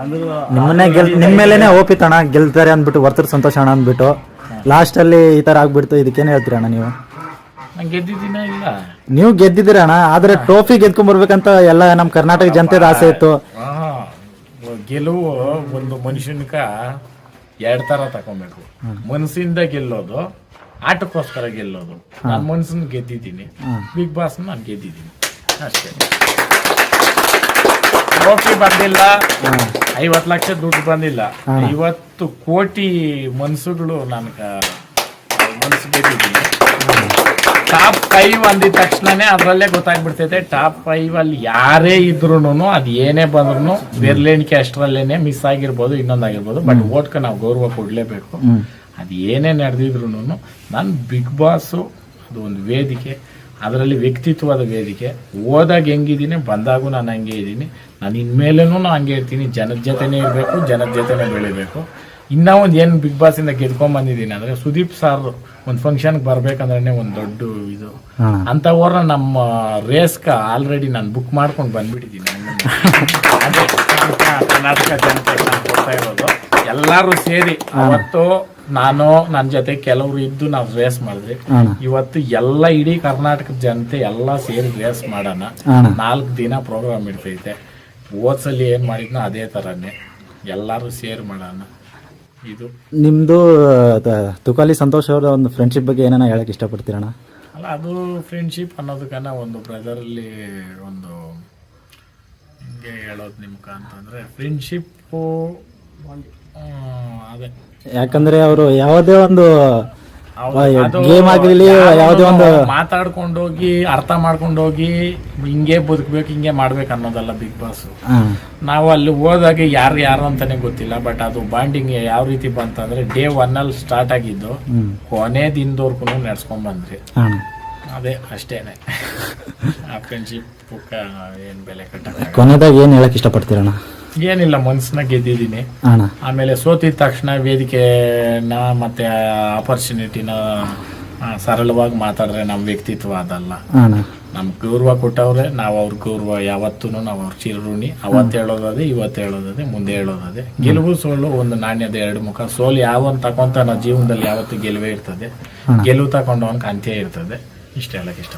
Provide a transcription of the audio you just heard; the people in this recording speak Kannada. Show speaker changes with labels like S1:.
S1: ಅಂದ್ರು
S2: ನಿಮ್ಮನ್ನೇ ಗೆಲ್ ನಿಮ್ಮ ಮೇಲೇನೆ ಓಪಿತ್ ಅಣ್ಣ ಗೆಲ್ತಾರೆ ಅಂದ್ಬಿಟ್ಟು ವರ್ತರ್ ಸಂತೋಷ ಅಣ್ಣ ಅಂದ್ಬಿಟ್ಟು. ಲಾಸ್ಟ್ ಅಲ್ಲಿ ಈ ತರ ಆಗ್ಬಿಡ್ತು ಇದಕ್ಕೇನು ಹೇಳ್ತೀರಾ ಅಣ್ಣ ನೀವು?
S1: ನಾನು ಗೆದ್ದಿದ್ದೀನ ಇಲ್ಲ?
S2: ನೀವು ಗೆದ್ದಿದ್ದೀರ ಅಣ್ಣ? ಆದ್ರೆ ಟ್ರೋಫಿ ಗೆದ್ಕೊಂಡ್ ಬರ್ಬೇಕಂತ ಎಲ್ಲ ನಮ್ಮ ಕರ್ನಾಟಕ ಜನತೆ ಆಸೆ ಇತ್ತು.
S1: ಆ, ಗೆಲುವು ಒಂದು ಮನುಷ್ಯನಕ ಎರಡ್ ತರ ತಕೊಬೇಕು. ಮನಸ್ಸಿಂದ ಗೆಲ್ಲೋದು ಆಟಕ್ಕೋಸ್ಕರ ಗೆಲ್ಲೋದು. ನಾನು ಮನಸ್ಸನ್ನ ಗೆದ್ದಿದ್ದೀನಿ. ಬಿಗ್ ಬಾಸ್ ನಾನು ಗೆದ್ದಿದ್ದೀನಿ. ಅಷ್ಟೇ. ಟ್ರೋಫಿ ಬಂದಿಲ್ಲ. ಐವತ್ತು ಲಕ್ಷ ದುಡ್ಡು ಬಂದಿಲ್ಲ. ಐವತ್ತು ಕೋಟಿ ಮನ್ಸುಗಳು ನನಗೆ ಮನ್ಸು ಗೆದ್ದಿದ್ದೀನಿ ಟಾಪ್ ಫೈವ್ ಅಂದಿದ ತಕ್ಷಣನೇ ಅದರಲ್ಲೇ ಗೊತ್ತಾಗ್ಬಿಡ್ತೈತೆ. ಟಾಪ್ ಫೈವ್ ಅಲ್ಲಿ ಯಾರೇ ಇದ್ರು ಅದು ಏನೇ ಬಂದ್ರು ಬೆರ್ಲೇಣಿಕೆ ಅಷ್ಟರಲ್ಲೇನೆ ಮಿಸ್ ಆಗಿರ್ಬೋದು ಇನ್ನೊಂದಾಗಿರ್ಬೋದು ಬಟ್ ಓಟ್ಗೆ ನಾವು ಗೌರವ ಕೊಡಲೇಬೇಕು. ಅದು ಏನೇ ನಡೆದಿದ್ರು ನಾನು ಬಿಗ್ ಬಾಸು ಅದು ಒಂದು ವೇದಿಕೆ. ಅದರಲ್ಲಿ ವ್ಯಕ್ತಿತ್ವದ ವೇದಿಕೆ. ಹೋದಾಗ ಹೆಂಗಿದ್ದೀನಿ ಬಂದಾಗೂ ನಾನು ಹಂಗೆ ಇದ್ದೀನಿ. ನಾನು ಇನ್ಮೇಲೇನೂ ನಾನು ಹಂಗೆ ಇರ್ತೀನಿ. ಜನದ ಜೊತೆನೇ ಇರಬೇಕು ಜನದ ಜೊತೆನೇ ಬೆಳಿಬೇಕು. ಇನ್ನೂ ಒಂದು ಏನು ಬಿಗ್ ಬಾಸಿಂದ ಗೆದ್ಕೊಂಡ್ಬಂದಿದ್ದೀನಿ ಅಂದರೆ ಸುದೀಪ್ ಸಾರ್ ಒಂದು ಫಂಕ್ಷನ್ಗೆ ಬರಬೇಕಂದ್ರೆ ಒಂದು ದೊಡ್ಡ ಇದು. ಅಂಥವ್ರನ್ನ ನಮ್ಮ ರೇಸ್ಕ ಆಲ್ರೆಡಿ ನಾನು ಬುಕ್ ಮಾಡ್ಕೊಂಡು ಬಂದ್ಬಿಟ್ಟಿದ್ದೀನಿ. ಕರ್ನಾಟಕ ಜನತೆ ನಾನು ಕೊಡ್ತಾ ಇರೋದು. ಎಲ್ಲರೂ ಸೇರಿ ಅವತ್ತು ನಾನು ನನ್ನ ಜೊತೆ ಕೆಲವರು ಇದ್ದು ನಾವು ರೇಸ್ ಮಾಡಿದ್ವಿ. ಇವತ್ತು ಎಲ್ಲ ಇಡೀ ಕರ್ನಾಟಕದ ಜನತೆ ಎಲ್ಲ ಸೇರಿ ರೇಸ್ ಮಾಡೋಣ. ನಾಲ್ಕು ದಿನ ಪ್ರೋಗ್ರಾಮ್ ಇಡ್ತೈತೆ ಓದ್ಸಲಿ ಏನು ಮಾಡಿದ್ನೋ ಅದೇ ಥರನೇ ಎಲ್ಲರೂ ಸೇರ್ ಮಾಡೋಣ. ಇದು.
S2: ನಿಮ್ಮದು ತುಕಾಲಿ ಸಂತೋಷ್ ಅವರ ಒಂದು ಫ್ರೆಂಡ್ಶಿಪ್ ಬಗ್ಗೆ ಏನಾನ ಹೇಳಕ್ ಇಷ್ಟಪಡ್ತೀರಣ್ಣ?
S1: ಅಲ್ಲ ಅದು ಫ್ರೆಂಡ್ಶಿಪ್ ಅನ್ನೋದಕ್ಕನ್ನ ಒಂದು ಬ್ರದರಲ್ಲಿ ಒಂದು ಹಿಂಗೆ ಹೇಳೋದು ನಿಮ್ಗೆ ಅಂತಂದರೆ ಫ್ರೆಂಡ್ಶಿಪ್ಪು
S2: ಯಾಕಂದ್ರೆ ಅವರು ಯಾವುದೇ ಒಂದು ಗೇಮ್ ಆಗಿರ್ಲಿ ಯಾವುದೇ ಒಂದು
S1: ಮಾತಾಡ್ಕೊಂಡೋಗಿ ಅರ್ಥ ಮಾಡ್ಕೊಂಡೋಗಿ ಹಿಂಗೆ ಬದುಕ್ಬೇಕು ಹಿಂಗೆ ಮಾಡ್ಬೇಕು ಅನ್ನೋದಲ್ಲ ಬಿಗ್ ಬಾಸ್ ನಾವು ಅಲ್ಲಿ ಹೋದಾಗ ಯಾರು ಯಾರು ಅಂತಾನೆ ಗೊತ್ತಿಲ್ಲ ಬಟ್ ಅದು ಬಾಂಡಿಂಗ್ ಯಾವ ರೀತಿ ಬಂತಂದ್ರೆ ಡೇ ಒನ್ ಅಲ್ಲಿ ಸ್ಟಾರ್ಟ್ ಆಗಿದ್ದು ಕೊನೆ ದಿನದವರ್ಗು ನಡ್ಸ್ಕೊಂಡ್ ಬಂದ್ರಿ ಅದೇ ಅಷ್ಟೇನೆ. ಆ ಫ್ರೆಂಡ್ಶಿಪ್ ಏನ್ ಬೆಲೆ ಕಟ್ಟ
S2: ಕೊನೆದಾಗ ಏನ್ ಹೇಳಕ್ ಇಷ್ಟಪಡ್ತೀರಣ್ಣ?
S1: ಏನಿಲ್ಲ ಮನ್ಸನ್ನ ಗೆದ್ದಿದ್ದೀನಿ. ಆಮೇಲೆ ಸೋತಿದ ತಕ್ಷಣ ವೇದಿಕೆನ ಮತ್ತೆ ಆಪರ್ಚುನಿಟಿನ ಸರಳವಾಗಿ ಮಾತಾಡ್ರೆ ನಮ್ಮ ವ್ಯಕ್ತಿತ್ವ ಅದಲ್ಲ. ನಮ್ ಗೌರವ ಕೊಟ್ಟವ್ರೆ ನಾವು ಅವ್ರ ಗೌರವ ಯಾವತ್ತೂ ನಾವು ಅವ್ರ ಚಿರುಣಿ ಅವತ್ತು ಹೇಳೋದದೆ ಇವತ್ತು ಹೇಳೋದದೆ ಮುಂದೆ ಹೇಳೋದದೆ. ಗೆಲುವು ಸೋಲು ಒಂದು ನಾಣ್ಯದ ಎರಡು ಮುಖ. ಸೋಲು ಯಾವನ್ ತಕೊಂತ ನಾ ಜೀವನದಲ್ಲಿ ಯಾವತ್ತು ಗೆಲುವೇ ಇರ್ತದೆ. ಗೆಲುವು ತಗೊಂಡವನ್ಗೆ ಅಂತ್ಯ ಇರ್ತದೆ. ಇಷ್ಟ ಹೇಳಕ್ ಇಷ್ಟಪಡ್ತೀನಿ.